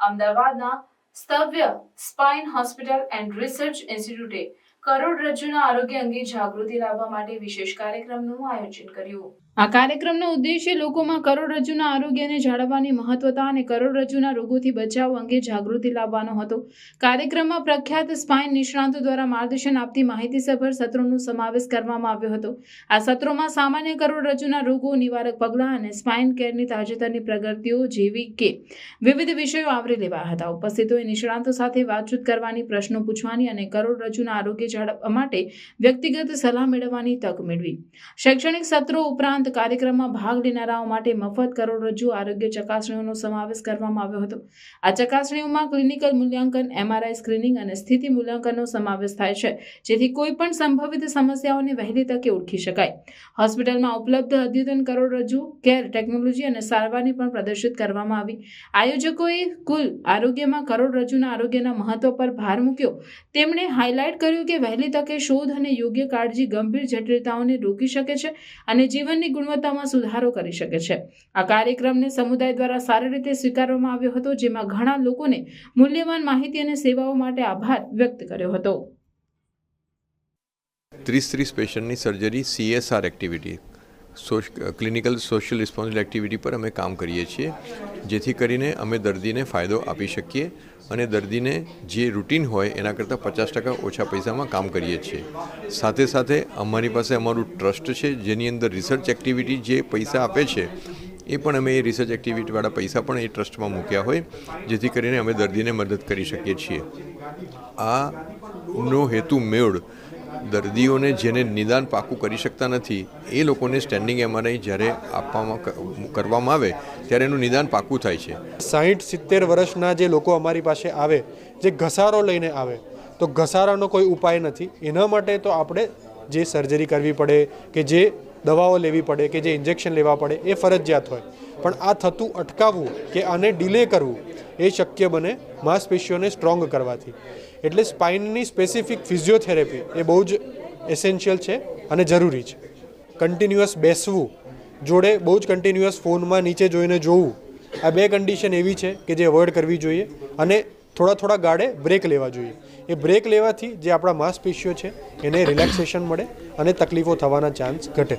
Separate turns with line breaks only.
અમદાવાદના Stavya spine hospital and research ઇન્સ્ટિટ્યૂટે કરોડરજ્જુના આરોગ્ય અંગે જાગૃતિ લાવવા માટે વિશેષ કાર્યક્રમનું આયોજન કર્યું. આ કાર્યક્રમનો ઉદ્દેશ્ય લોકોમાં કરોડરજ્જુના આરોગ્યને જાળવવાની મહત્વતા અને કરોડરજ્જુના રોગોથી બચાવ અંગે જાગૃતિ લાવવાનો હતો. કાર્યક્રમમાં પ્રખ્યાત સ્પાઇન નિષ્ણાંતો દ્વારા માર્ગદર્શન આપતી માહિતીસભર સત્રોનો સમાવેશ કરવામાં આવ્યો હતો. આ સત્રોમાં સામાન્ય કરોડરજ્જુના રોગો, નિવારક પગલાં અને સ્પાઇન કેરની તાજેતરની પ્રગતિઓ જેવી કે વિવિધ વિષયો આવરી લેવાયા હતા. ઉપસ્થિતોએ નિષ્ણાંતો સાથે વાતચીત કરવાની, પ્રશ્નો પૂછવાની અને કરોડરજ્જુના આરોગ્ય જાળવવા માટે વ્યક્તિગત સલાહ મેળવવાની તક મેળવી. શૈક્ષણિક સત્રો ઉપરાંત કાર્યક્રમમાં ભાગ લેનારાઓ માટે મફત કરોડરજ્જુ આરોગ્ય ચકાસણીઓનો સમાવેશ કરવામાં આવ્યો હતો. આ ચકાસણીઓમાં ક્લિનિકલ મૂલ્યાંકન એમઆરઆઈ સ્ક્રીનિંગ અને સ્થિતિ મૂલ્યાંકનનો સમાવેશ થાય છે, જેથી કોઈપણ સંભવિત સમસ્યાઓને વહેલી તકે ઓળખી શકાય. હોસ્પિટલમાં ઉપલબ્ધ અદ્યતન કરોડરજ્જુ, કેર ટેકનોલોજી અને સારવારની પણ પ્રદર્શિત કરવામાં આવી. આયોજકોએ કુલ આરોગ્યમાં કરોડરજ્જુના આરોગ્યના મહત્વ પર ભાર મૂક્યો. તેમણે હાઇલાઇટ કર્યું કે વહેલી તકે શોધ અને યોગ્ય કાળજી ગંભીર જટિલતાઓને રોકી શકે છે અને જીવનની ગુણવત્તામાં સુધારો કરી શકે છે. આ કાર્યક્રમને સમુદાય દ્વારા સારી રીતે સ્વીકારવામાં આવ્યો હતો, જેમાં ઘણા લોકોને મૂલ્યવાન માહિતી અને સેવાઓ માટે આભાર વ્યક્ત કર્યો હતો.
ત્રીસ ત્રીસ પેશન્ટની surgery CSR activity clinical social responsible activity પર અમે કામ કરીએ છીએ, જેથી કરીને અમે દર્દીને ફાયદો આપી શકીએ અને દર્દીને જે રૂટીન હોય એના કરતાં પચાસ ટકા ઓછા પૈસામાં કામ કરીએ છીએ. સાથે સાથે અમારી પાસે અમારું ટ્રસ્ટ છે, જેની અંદર રિસર્ચ એક્ટિવિટી જે પૈસા આપે છે, એ પણ અમે એ રિસર્ચ એક્ટિવિટીવાળા પૈસા પણ એ ટ્રસ્ટમાં મૂક્યા હોય, જેથી કરીને અમે દર્દીને મદદ કરી શકીએ છીએ. આ નો હેતુ મેળ દર્દીઓને જેને નિદાન પાકું કરી શકતા નથી, એ લોકોને સ્ટેન્ડિંગ એમઆરઆઈ જ્યારે આપવામાં કરવામાં આવે, ત્યારે એનું નિદાન પાકું થાય છે.
સાહીઠ સિત્તેર વર્ષના જે લોકો અમારી પાસે આવે, જે ઘસારો લઈને આવે, તો ઘસારાનો કોઈ ઉપાય નથી. એના માટે તો આપણે જે સર્જરી કરવી પડે કે જે દવાઓ લેવી પડે કે જે ઇન્જેક્શન લેવા પડે, એ ફરજિયાત હોય. પણ આ થતું અટકાવવું કે આને ડિલે કરવું, એ શક્ય બને માંસપેશીઓને સ્ટ્રોંગ કરવાથી. એટલે સ્પાઇનની સ્પેસિફિક ફિઝિયોથેરેપી એ બહુ જ એસેન્શિયલ છે અને જરૂરી છે. કન્ટિન્યુઅસ બેસવું, જોડે બહુ જ કન્ટિન્યુઅસ ફોનમાં નીચે જોઈને જોવું, આ બે કન્ડિશન એવી છે કે જે અવોઇડ કરવી જોઈએ અને થોડા થોડા ગાળે બ્રેક લેવા જોઈએ. એ બ્રેક લેવાથી જે આપણા માંસપેશીઓ છે એને રિલેક્સેશન મળે અને તકલીફો થવાના ચાન્સ ઘટે.